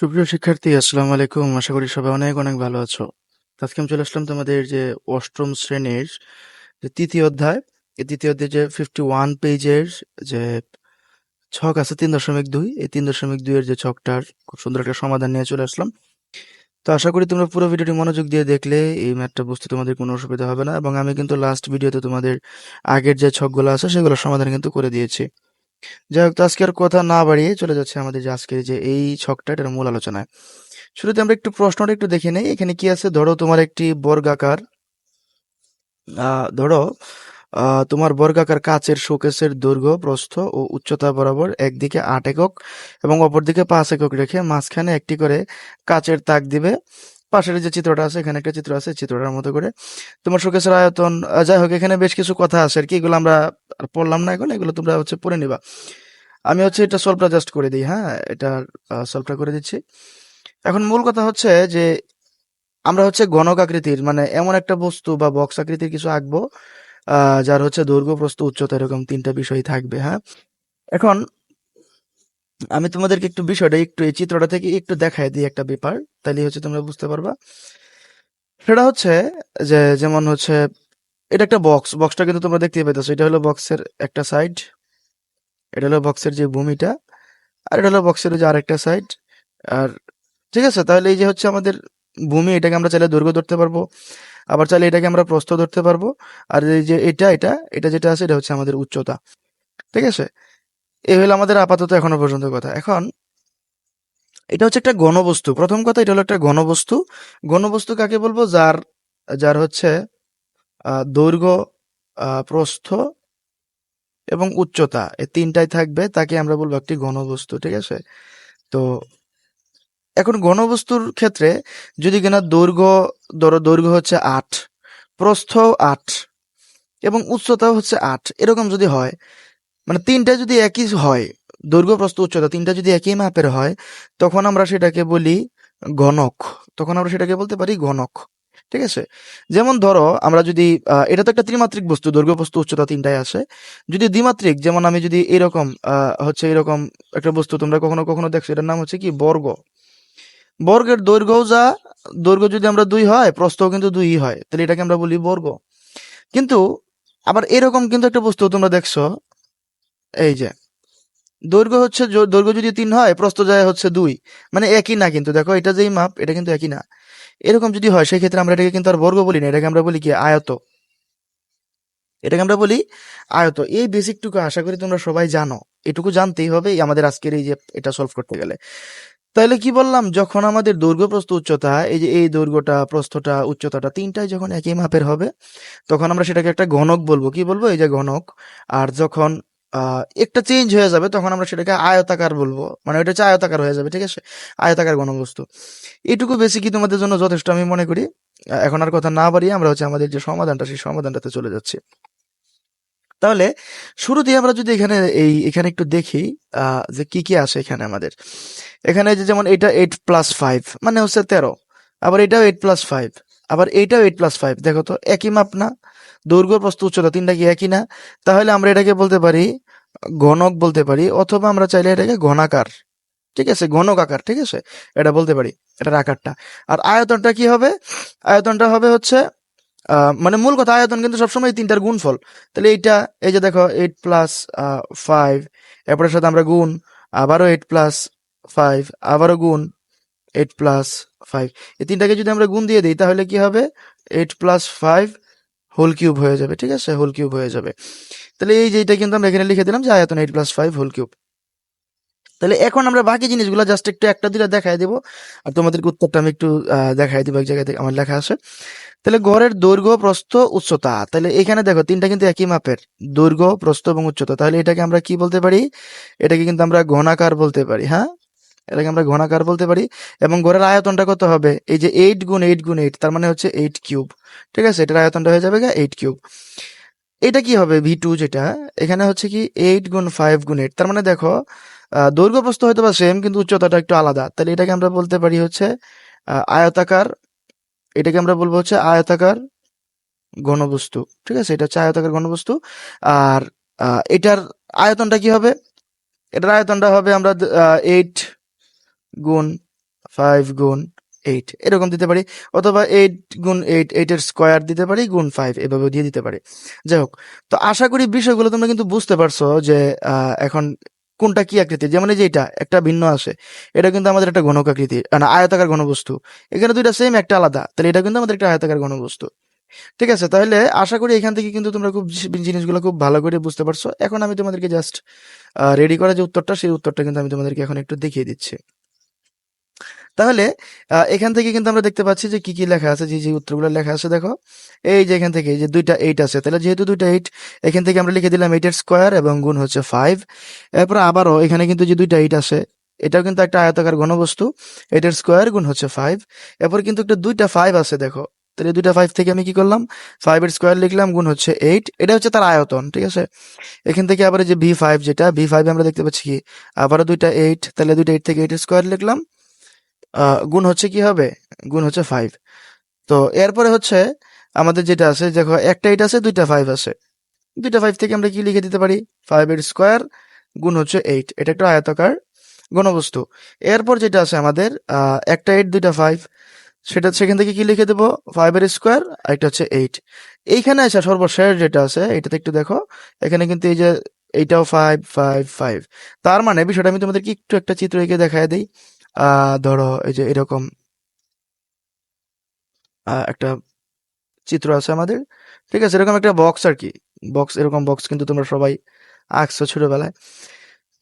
সুপ্রিয় শিক্ষার্থী, আসসালামু আলাইকুম। আশা করি সবাই অনেক অনেক ভালো আছো। আজকে আমি চলে আসলাম তোমাদের যে অষ্টম শ্রেণির যে তৃতীয় অধ্যায়। এই তৃতীয় অধ্যায় যে ফিফটি ওয়ান পেজের যে ছক আছে তিন দশমিক দুই, এই তিন দশমিক দুইয়ের যে ছকটার খুব সুন্দর একটা সমাধান নিয়ে চলে আসলাম। তো আশা করি তোমরা পুরো ভিডিওটি মনোযোগ দিয়ে দেখলে এই ম্যাথটা বুঝতে তোমাদের কোনো অসুবিধা হবে না। এবং আমি কিন্তু লাস্ট ভিডিওতে তোমাদের আগের যে ছকগুলো আছে সেগুলো সমাধান কিন্তু করে দিয়েছি। যাই হোক তো আজকে আর কথা না বাড়িয়ে চলে যাচ্ছে আমাদের যে আজকের যে এই ছকটা, এটার মূল আলোচনায়। শুরুতে আমরা একটু প্রশ্নটা একটু দেখে নেই। এখানে কি আছে? ধরো তোমার একটি বর্গাকার ধরো তোমার বর্গাকার কাচের শোকেসের দৈর্ঘ্য, প্রস্থ ও উচ্চতা বরাবর একদিকে আট একক এবং অপরদিকে পাঁচ একক রেখে মাঝখানে একটি করে কাচের তাক দিবে। পাশের যে চিত্রটা আছে, এখানে একটা চিত্র আছে, চিত্রটার মতো করে। তোমার শোকেসের আয়তন যাই হোক, এখানে বেশ কিছু কথা আছে আর কি, এগুলো আমরা পড়লাম না এখন, এগুলো তোমরা হচ্ছে পড়ে নিবা। আমি হচ্ছে এটা সলভটা জাস্ট করে দিই হ্যাঁ? এটা সলভটা করে দিচ্ছি। এখন মূল কথা হচ্ছে যে, আমরা হচ্ছে গণক আকৃতির মানে এমন একটা বস্তু বা বক্স আকৃতির কিছু আঁকবো যার হচ্ছে দৈর্ঘ্য, প্রস্থ, উচ্চতা এরকম তিনটা বিষয় থাকবে হ্যাঁ? এখন আমি তোমাদেরকে একটু বিষয়টা, একটু এই চিত্রটা থেকে একটু দেখায় দিই একটা ব্যাপার তাহলে হচ্ছে তোমরা বুঝতে পারবা। সেটা হচ্ছে যে, যেমন হচ্ছে, এটা একটা বক্স বক্সটা কিন্তু তোমরা দেখতে পাইতেছো, এটা হলো বক্সের একটা সাইড এটা হলো বক্সের যে ভূমিটা, আর এটা হলো বক্সের যে আরেকটা সাইড আর ঠিক আছে, তাহলে এই যে হচ্ছে আমাদের ভূমি, এটাকে আমরা চাইলে দৈর্ঘ্য ধরতে পারব, আবার চাইলে এটাকে আমরা প্রস্থ ধরতে পারব, আর এই যে এটা এটা এটা যেটা আছে, এটা হচ্ছে আমাদের উচ্চতা, ঠিক আছে? এই হলো আমাদের আপাতত এখনও পর্যন্ত কথা। এখন, এটা হচ্ছে একটা ঘনবস্তু প্রথম কথা, এটা হলো একটা ঘনবস্তু ঘনবস্তু কাকে বলব? যার যার হচ্ছে দৈর্ঘ্য প্রস্থ এবং উচ্চতা। এই তিনটাই থাকবে, তাকে আমরা বলব একটি ঘনবস্তু ঠিক আছে? তো, এখন ঘনবস্তুর ক্ষেত্রে যদি কিনা দৈর্ঘ্য, ধরো দৈর্ঘ্য হচ্ছে আট প্রস্থ আট এবং উচ্চতাও হচ্ছে আট, এরকম যদি হয় মানে তিনটা যদি একই হয়, দৈর্ঘ্য প্রস্থ উচ্চতা তিনটা যদি একই মাপের হয়, তখন আমরা সেটাকে বলি ঘনক। তখন আমরা সেটাকে বলতে পারি ঘনক। ঠিক আছে? যেমন ধরো, আমরা যদি এটা তো একটা ত্রিমাত্রিক বস্তু, দৈর্ঘ্য প্রস্থ উচ্চতা তিনটাই আছে যদি দ্বিমাত্রিক, যেমন আমি যদি এরকম হচ্ছে এরকম একটা বস্তু তোমরা কখনো কখনো দেখছ, এটার নাম হচ্ছে কি? বর্গ। বর্গের দৈর্ঘ্যও যা, দৈর্ঘ্য যদি আমরা দুই হয়, প্রস্থও কিন্তু দুই হয়। তাহলে এটাকে আমরা বলি বর্গ। কিন্তু আবার এরকম কিন্তু একটা বস্তু তোমরা দেখছ এই যে, দৈর্ঘ্য হচ্ছে দৈর্ঘ্য যদি তিন হয়, প্রস্থ যায় হচ্ছে দুই। মানে একই না কিন্তু, দেখো এটা যেই মাপ, এটা কিন্তু একই না। এরকম যদি হয় সেই ক্ষেত্রে আমরা এটাকে কিন্তু আর বর্গ বলি না, এটাকে আমরা বলি কি, আয়ত। এটাকে আমরা বলি আয়ত। এই বেসিকটুকু আশা করি তোমরা সবাই জানো। এটুকু জানতেই হবে আমাদের আজকের এই যে এটা সলভ করতে গেলে। তাহলে কি বললাম, যখন আমাদের দৈর্ঘ্য, প্রস্থ, উচ্চতা, এই যে এই দৈর্ঘ্যটা, প্রস্থটা, উচ্চতাটা তিনটাই যখন একই মাপের হবে, তখন আমরা সেটাকে একটা ঘনক বলব। কি বলব? এই যে ঘনক। আর যখন একটা চেঞ্জ হয়ে যাবে, তখন আমরা সেটাকে আয়তাকার বলব। মানে ওটা হচ্ছে আয়তাকার হয়ে যাবে, ঠিক আছে? আয়তাকার ঘনবস্তু এটুকু বেসিকই তোমাদের জন্য যথেষ্ট আমি মনে করি। এখন আর কথা না বাড়িয়ে আমরা হচ্ছে আমাদের যে সমাধানটা, সেই সমাধানটাতে চলে যাচ্ছি। তাহলে শুরুতেই আমরা যদি এখানে এই, এখানে একটু দেখি যে কি কি আসে এখানে আমাদের। এখানে যে যেমন এটা এইট প্লাস ফাইভ মানে হচ্ছে তেরো। আবার এটাও এইট প্লাস ফাইভ আবার এইটাও এইট প্লাস ফাইভ দেখো তো, একই মাপ না? দৈর্ঘ্য প্রস্থ উচ্চতা তিনটা কি একই না? তাহলে আমরা এটাকে বলতে পারি ঘনক বলতে পারি, অথবা আমরা চাইলে এটাকে ঘনাকার। ঠিক আছে? ঘনক আকার, ঠিক আছে? এটা বলতে পারি, এটার আকারটা। আর আয়তনটা কি হবে? আয়তনটা হবে হচ্ছে মানে মূল কথা আয়তন কিন্তু সবসময় তিনটার গুণফল। তাহলে এইটা, এই যে দেখো এইট প্লাস ফাইভ এরপরের সাথে আমরা গুণ, আবারও এইট প্লাস ফাইভ আবারও গুণ এইট প্লাস ফাইভ এই তিনটাকে যদি আমরা গুণ দিয়ে দিই, তাহলে কি হবে? Eight plus five whole cube হয়ে যাবে, ঠিক আছে? হোল কিউব হয়ে যাবে। তাহলে এই যে এটা কিন্তু আমরা এখানে লিখে দিলাম যে আয়তন eight plus five whole cube তাহলে এখন আমরা বাকি জিনিসগুলো জাস্ট একটু একটা দুটা দেখাই দেবো। আর তোমাদেরকে উত্তরটা আমি একটু দেখাই দিব এক জায়গায় থেকে, আমার লেখা আছে। তাহলে ঘরের দৈর্ঘ্য, প্রস্থ, উচ্চতা। তাহলে এখানে দেখো, তিনটা কিন্তু একই মাপের। দৈর্ঘ্য, প্রস্থ এবং উচ্চতা। তাহলে এটাকে আমরা কি বলতে পারি? এটাকে কিন্তু আমরা ঘনাকার বলতে পারি হ্যাঁ? এটাকে আমরা ঘনাকার বলতে পারি, এবং গড়ের আয়তনটা কত হবে? এই যে এইট গুণ এইট গুণ এইট তার মানে হচ্ছে এইট কিউব ঠিক আছে? এটার আয়তনটা হয়ে যাবে গা এইট কিউব এটা কি হবে? ভি টু যেটা, এখানে হচ্ছে কি এইট গুণ ফাইভ গুণ এইট তার মানে দেখো দৈর্ঘ্য প্রস্থ হয়তো বা সেম কিন্তু উচ্চতাটা একটু আলাদা। তাহলে এটাকে আমরা বলতে পারি হচ্ছে আয়তাকার, এটাকে আমরা বলব হচ্ছে আয়তাকার ঘনবস্তু, ঠিক আছে? এটা হচ্ছে আয়তাকার ঘনবস্তু, আর এটার আয়তনটা কি হবে? এটার আয়তনটা হবে আমরা এইট গুণ ফাইভ গুণ এইট এরকম দিতে পারি, অথবা এইট গুণ এইট এইটের স্কোয়ার দিতে পারি, গুণ ফাইভ এভাবে দিয়ে দিতে পারি। যাই হোক, তো আশা করি বিষয়গুলো তোমরা কিন্তু বুঝতে পারছ যে এখন কোনটা কি আকৃতি? যেমন এই যে এটা, একটা ভিন্ন আছে এটা কিন্তু আমাদের একটা ঘনক আকৃতি না, আয়তাকার ঘনবস্তু। এখানে দুইটা সেম একটা আলাদা। তাহলে এটা কিন্তু আমাদের একটা আয়তাকার ঘনবস্তু। ঠিক আছে, তাহলে আশা করি এখান থেকে কিন্তু তোমরা খুব জিনিসগুলো খুব ভালো করে বুঝতে পারছ। এখন আমি তোমাদেরকে জাস্ট রেডি করা যে উত্তরটা, সেই উত্তরটা কিন্তু আমি তোমাদেরকে এখন একটু দেখিয়ে দিচ্ছি। তাহলে এখান থেকে কিন্তু আমরা দেখতে পাচ্ছি যে কি কি লেখা আছে, যে যে উত্তরগুলো লেখা আছে, দেখো। এই যে এখান থেকে যে দুইটা এইট আছে, তাহলে যেহেতু দুইটা এইট এখান থেকে আমরা লিখে দিলাম এইটের স্কোয়ার এবং গুণ হচ্ছে ফাইভ এরপর আবারও এখানে কিন্তু যে দুইটা এইট আছে, এটাও কিন্তু একটা আয়তাকার ঘনবস্তু। এটার স্কোয়ার গুণ হচ্ছে ফাইভ এরপর কিন্তু একটা দুইটা ফাইভ আছে, দেখো। তাহলে দুইটা ফাইভ থেকে আমি কি করলাম? ফাইভ এর স্কোয়ার লিখলাম, গুণ হচ্ছে এইট এটা হচ্ছে তার আয়তন, ঠিক আছে? এখান থেকে আবার যে ভি ফাইভ যেটা ভি ফাইভ আমরা দেখতে পাচ্ছি কি, আবারও দুইটা এইট তাহলে দুইটা এইট থেকে এইট স্কোয়ার লিখলাম। গুণ হচ্ছে কি হবে? গুণ হচ্ছে ফাইভ তো এরপরে হচ্ছে আমাদের যেটা আছে, দেখো একটা এইট আছে, দুইটা ফাইভ আছে। দুইটা ফাইভ থেকে আমরা কি লিখে দিতে পারি? ফাইভ এর স্কোয়ার গুণ হচ্ছে এইট এটা একটা আয়তাকার ঘনবস্তু। এরপর যেটা আছে আমাদের একটা এইট দুইটা ফাইভ সেটা সেখান থেকে কি লিখে দেবো? ফাইভ এর স্কোয়ার আর একটা হচ্ছে এইট এইখানে আছে সর্বশেষ যেটা আছে, এটাতে একটু দেখো, এখানে কিন্তু এই যে এইটাও ফাইভ ফাইভ ফাইভ তার মানে বিষয়টা আমি তোমাদেরকে একটু একটা চিত্র এঁকে দেখায় দিই। ধরো, এই যে এরকম একটা চিত্র আছে আমাদের। ঠিক আছে, এরকম একটা বক্স আর কি। বক্স এরকম বক্স কিন্তু তোমরা সবাই আঁকছো ছোটবেলায়।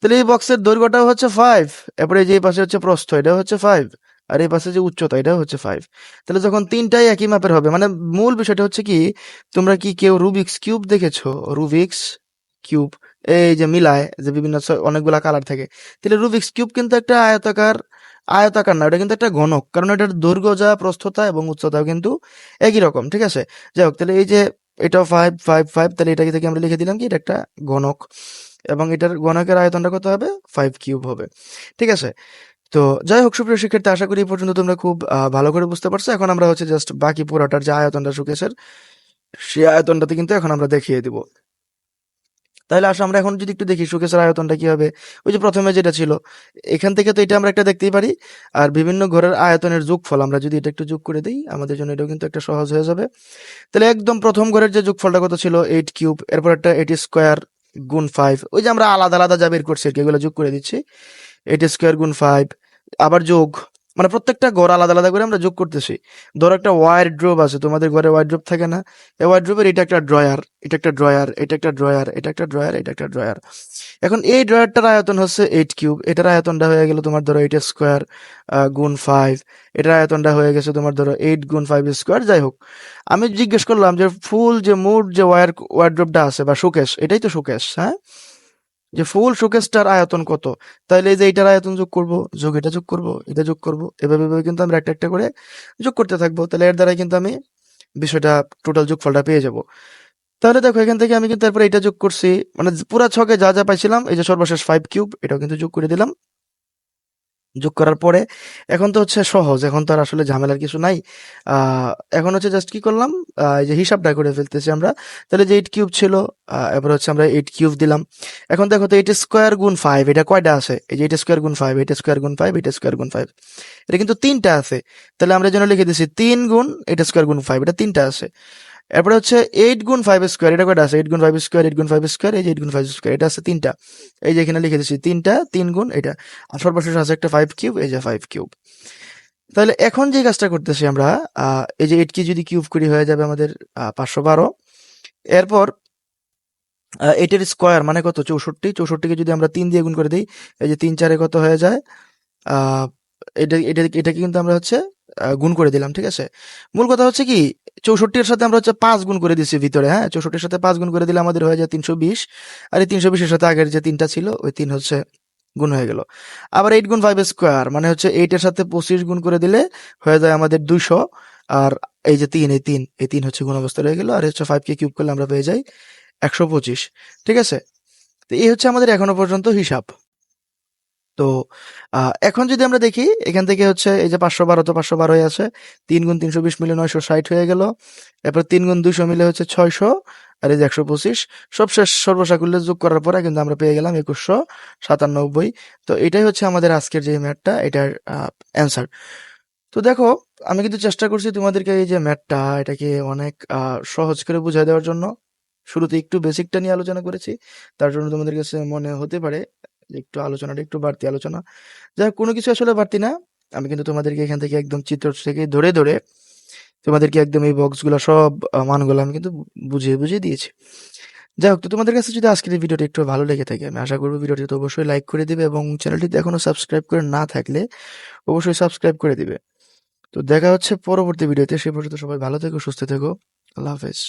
তাহলে এই বক্সের দৈর্ঘ্যটাও হচ্ছে ফাইভ এরপরে যে পাশে হচ্ছে প্রস্থ এটা হচ্ছে ফাইভ আর এই পাশে যে উচ্চতা এটা হচ্ছে ফাইভ তাহলে যখন তিনটাই একই মাপের হবে মানে মূল বিষয়টা হচ্ছে কি, তোমরা কি কেউ রুবিক্স কিউব দেখেছ? রুবিক্স কিউব এই যে মিলায়, যে বিভিন্ন অনেকগুলা কালার থাকে। তাহলে রুবিক্স কিউব কিন্তু একটা আয়তাকার আয়তাকার না, এটা কিন্তু একটা ঘনক, কারণ এটার দৈর্ঘ্য যা, প্রস্থতা এবং উচ্চতাও কিন্তু একই রকম, ঠিক আছে? যাই হোক, তাহলে এই যে এটাও ফাইভ ফাইভ ফাইভ তাহলে এটাকে থেকে আমরা লিখে দিলাম কি? এটা একটা ঘনক, এবং এটার গণকের আয়তনটা কত হবে? ফাইভ কিউব হবে, ঠিক আছে? তো যাই হোক, সুপ্রিয় শিক্ষার্থী, আশা করি পর্যন্ত তোমরা খুব ভালো করে বুঝতে পারছ। এখন আমরা হচ্ছে জাস্ট বাকি পুরোটার যে আয়তনটা, সুকেশের, সেই আয়তনটাতে কিন্তু এখন আমরা দেখিয়ে দিব। তাহলে আসলে আমরা এখন যদি একটু দেখি সুকেশের আয়তনটা কি হবে ওই যে প্রথমে যেটা ছিল, এখান থেকে তো এটা আমরা একটা দেখতেই পারি, আর বিভিন্ন ঘরের আয়তনের যোগফল, আমরা যদি এটা একটু যোগ করে দিই, আমাদের জন্য এটাও কিন্তু একটা সহজ হয়ে যাবে। তাহলে একদম প্রথম ঘরের যে যোগফলটা কত ছিল? এইট কিউব, এরপর একটা এইট স্কোয়ার গুণ ফাইভ, ওই যে আমরা আলাদা আলাদা যা বের করছি আর কি, এগুলো যোগ করে দিচ্ছি। এইট স্কোয়ার গুণ ফাইভ, আবার যোগ মানে প্রত্যেকটা ঘর আলাদা আলাদা করে আমরা যোগ করতেছি। ধরো একটা ওয়ার ড্রপ আছে, তোমাদের ঘরে ওয়ার ড্রপ থাকে না? এই ওয়ার ড্রপের এটা একটা ড্রয়ার এটা একটা ড্রয়ার এটা একটা ড্রয়ার এটা একটা ড্রয়ার এটা একটা ড্রয়ার এখন এই ড্রয়ারটার আয়তন হচ্ছে এইট কিউব এটার আয়তনটা হয়ে গেল তোমার ধরো এইট স্কোয়ার গুণ ফাইভ এটার আয়তনটা হয়ে গেছে তোমার ধরো এইট গুণ ফাইভ স্কোয়ার যাই হোক। আমি জিজ্ঞেস করলাম যে ফুল যে মুড যে ওয়ার ওয়ারড্রপটা আছে বা শোকেস এটাই তো শোকেস হ্যাঁ? যে ফুল শোকেসটার আয়তন কত? তাহলে এই যে এটার আয়তন যোগ করব, যোগ এটা যোগ করব, এটা যোগ করব, এভাবে এভাবে কিন্তু আমরা একটা একটা করে যোগ করতে থাকব। তাহলে এর দ্বারাই কিন্তু আমি বিষয়টা টোটাল যোগ ফলটা পেয়ে যাব। তাহলে দেখো, এখান থেকে আমি কিন্তু তারপরে এটা যোগ করছি। মানে পুরা ছকে যা যা পাইছিলাম, এই যে সর্বশেষ ফাইভ কিউব এটাও কিন্তু যোগ করে দিলাম। যোগ করার পরে, এখন তো হচ্ছে সহজ, এখন তো আর আসলে ঝামেলার কিছু নাই। এখন হচ্ছে জাস্ট কি করলাম? এই যে হিসাবটা করে ফেলতেছি আমরা। তাহলে যে এইট কিউব ছিল এবার হচ্ছে আমরা এইট কিউব দিলাম। এখন দেখো তো এইট স্কোয়ার গুণ ফাইভ এটা কয়টা আছে? এই যে এইট স্কোয়ার গুণ ফাইভ এইট স্কোয়ার গুণ ফাইভ এইট স্কোয়ার গুণ ফাইভ এটা কিন্তু তিনটা আছে। তাহলে আমরা যেন লিখে দিচ্ছি তিন গুণ এইট স্কোয়ার গুণ ফাইভ এটা তিনটা আছে। এরপরে হচ্ছে এইট গুণ ফাইভ স্কোয়ার এটা কয়টা আছে? এইট গুণ ফাইভ স্কোয়ার এইট গুণ ফাইভ স্কোয়ার এই যে এইট গুণ ফাইভ স্কোয়ার এটা আছে তিনটা। এই যে এখানে লিখে দিচ্ছি তিনটা, তিন গুণ এটা। আর সর্বশেষ আছে একটা ফাইভ কিউব এই যে ফাইভ কিউব তাহলে এখন যে কাজটা করতেছি আমরা এই যে এইট কি যদি কিউব করি হয়ে যাবে আমাদের পাঁচশো বারো। এরপর এইটের স্কোয়ার মানে কত? চৌষট্টি। চৌষট্টিকে যদি আমরা তিন দিয়ে গুণ করে দিই, এই যে তিন চারে কত হয়ে যায়? এটা এটা, এটাকে কিন্তু আমরা হচ্ছে গুণ করে দিলাম, ঠিক আছে? মূল কথা হচ্ছে কি চৌষট্টির সাথে আমরা হচ্ছে পাঁচ গুণ করে দিচ্ছি ভিতরে হ্যাঁ? চৌষট্টির সাথে পাঁচ গুণ করে দিলে আমাদের হয়ে যায় তিনশো বিশ। আর এই তিনশো বিশের সাথে আগের যে তিনটা ছিল, ওই তিন হচ্ছে গুণ হয়ে গেল। আবার এইট গুণ ফাইভ স্কোয়ার মানে হচ্ছে এইটের সাথে পঁচিশ গুণ করে দিলে হয়ে যায় আমাদের দুইশো। আর এই যে তিন, এই তিন এই তিন হচ্ছে গুণ অবস্থা রয়ে গেল। আর হচ্ছে ফাইভ কে কিউব করলে আমরা পেয়ে যাই একশো পঁচিশ। ঠিক আছে? তো এই হচ্ছে আমাদের এখনও পর্যন্ত হিসাব। তো এখন যদি আমরা দেখি, এখান থেকে হচ্ছে এই যে পাঁচশো বারো তো পাঁচশো বারোই আছে, তিন গুণ তিনশো বিশ মিলে নয়শো ষাট হয়ে গেল, এরপর তিন গুণ দুইশো মিলে হচ্ছে ছয়শো, আর এই যে একশো পঁচিশ সব শেষ সর্বসাকুল্য যোগ করার পরে কিন্তু আমরা পেয়ে গেলাম একুশশো সাতানব্বই। তো এটাই হচ্ছে আমাদের আজকের যে ম্যাথটা এটার অ্যান্সার। তো দেখো, আমি কিন্তু চেষ্টা করছি তোমাদেরকে এই যে ম্যাটটা, এটাকে অনেক সহজ করে বুঝিয়ে দেওয়ার জন্য। শুরুতে একটু বেসিকটা নিয়ে আলোচনা করেছি, তার জন্য তোমাদের কাছে মনে হতে পারে একটু আলোচনাটা একটু বাড়তি আলোচনা। যাই হোক, কোনো কিছু আসলে বাড়তি না। আমি কিন্তু তোমাদেরকে এখান থেকে একদম চিত্র থেকে ধরে ধরে তোমাদেরকে একদম এই বক্সগুলো সব মানগুলো আমি কিন্তু বুঝিয়ে বুঝিয়ে দিয়েছি। যাই হোক তো তোমাদের কাছে যদি আজকের এই ভিডিওটা একটু ভালো লেগে থাকে আমি আশা করব ভিডিওটি তো অবশ্যই লাইক করে দিবে এবং চ্যানেলটিতে এখনও সাবস্ক্রাইব করে না থাকলে অবশ্যই সাবস্ক্রাইব করে দিবে। তো দেখা হচ্ছে পরবর্তী ভিডিওতে সে পর্যন্ত সবাই ভালো থেকো সুস্থ থেকো। আল্লাহ হাফেজ।